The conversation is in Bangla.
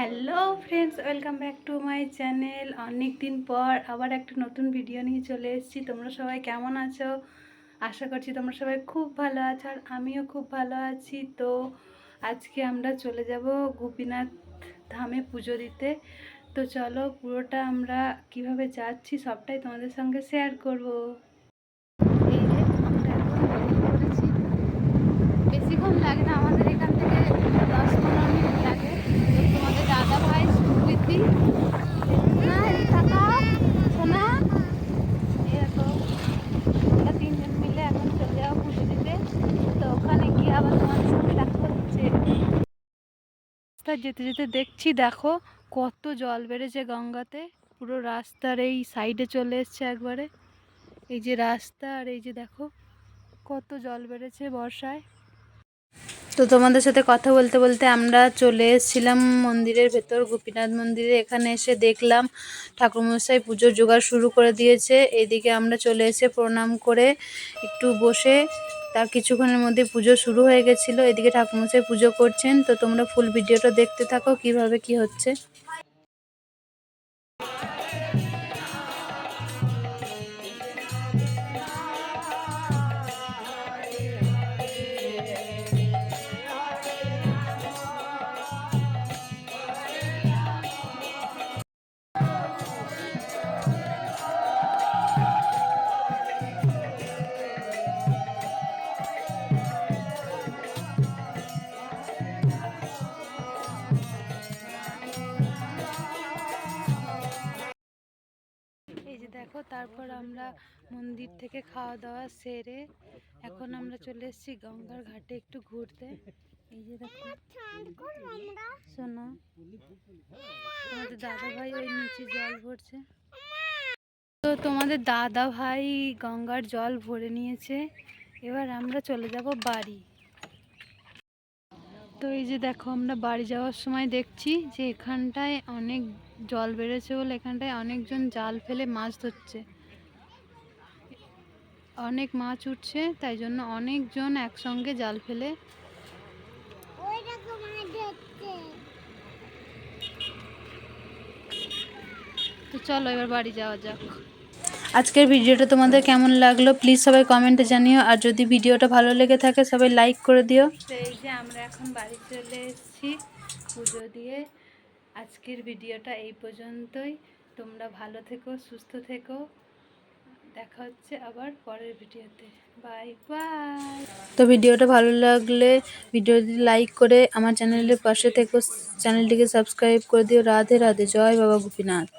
Hello friends, welcome back to my channel. অনেক দিন পর আবার একটা নতুন ভিডিও নিয়ে চলে এসেছি। তোমরা সবাই কেমন আছো? আশা করছি তোমরা সবাই খুব ভালো আছো আর আমিও খুব ভালো আছি। তো আজকে আমরা চলে যাব গোপীনাথ ধামে পুজো দিতে। তো চলো পুরোটা আমরা কীভাবে যাচ্ছি সবটাই তোমাদের সঙ্গে শেয়ার করব এই যে আমরা এখন বেরিয়ে পড়েছি বেশিক্ষণ লাগে না আমাদের এখান থেকে দশ পনেরো মিনিট লাগে তো তোমাদের দাদা ভাই সুপ্রীতি না এই টাকা সোনা এরকম আমরা তিনজন মিলে এখন চলে যাব পুজো দিতে তো ওখানে গিয়ে আবার তোমাদের সঙ্গে দেখা হচ্ছে রাস্তা যেতে যেতে দেখছি, দেখো কত জল বেড়েছে গঙ্গাতে। পুরো রাস্তার এই সাইডে চলে এসছে একবারে। এই যে রাস্তা আর এই যে দেখো কত জল বেড়েছে বর্ষায়। তো তোমাদের সাথে কথা বলতে বলতে আমরা চলে এসেছিলাম মন্দিরের ভেতর, গোপীনাথ মন্দিরে। এখানে এসে দেখলাম ঠাকুরমশাই পুজোর জোগাড় শুরু করে দিয়েছে। এদিকে আমরা চলে এসে প্রণাম করে একটু বসে তার কিছুক্ষণের মধ্যে পুজো শুরু হয়ে গেছিল। এদিকে ঠাকুমশাই পুজো করছেন। তো তোমরা ফুল ভিডিওটা দেখতে থাকো, কীভাবে কি হচ্ছে। দেখো, তারপর আমরা মন্দির থেকে খাওয়া দাওয়া সেরে এখন আমরা চলে এসেছি গঙ্গার ঘাটে একটু ঘুরতে। এই যে দেখো, শোনো, তোমাদের দাদা ভাই ওই নিচে জল ভরছে। তো তোমাদের দাদা ভাই গঙ্গার জল ভরে নিয়েছে। এবার আমরা চলে যাব বাড়ি। তো এই যে দেখো আমরা বাড়ি যাওয়ার সময় দেখছি যে এখানটায় অনেক জল বেড়েছে বলে এখানটায় অনেকজন জাল ফেলে মাছ ধরছে। অনেক মাছ উঠছে তাই জন্য অনেকজন একসঙ্গে জাল ফেলে। তো চলো এবার বাড়ি যাওয়া যাক। আজকের ভিডিওটা তোমাদের কেমন লাগল? প্লিজ সবাই কমেন্টে জানিও। আর যদি ভিডিওটা ভালো লেগে থাকে সবাই লাইক করে দিও। এই যে আমরা এখন বাড়ি চলে এসেছি পুজো দিয়ে। আজকের ভিডিওটা এই পর্যন্তই। তোমরা ভালো থেকো সুস্থ থেকো। দেখা হচ্ছে আবার পরের ভিডিওতে। বাই বাই তো ভিডিওটা ভালো লাগলে ভিডিওটি লাইক করে আমার চ্যানেলের পাশে থেকো। চ্যানেলটিকে সাবস্ক্রাইব করে দিও। রাধে রাধে। জয় বাবা গোপীনাথ।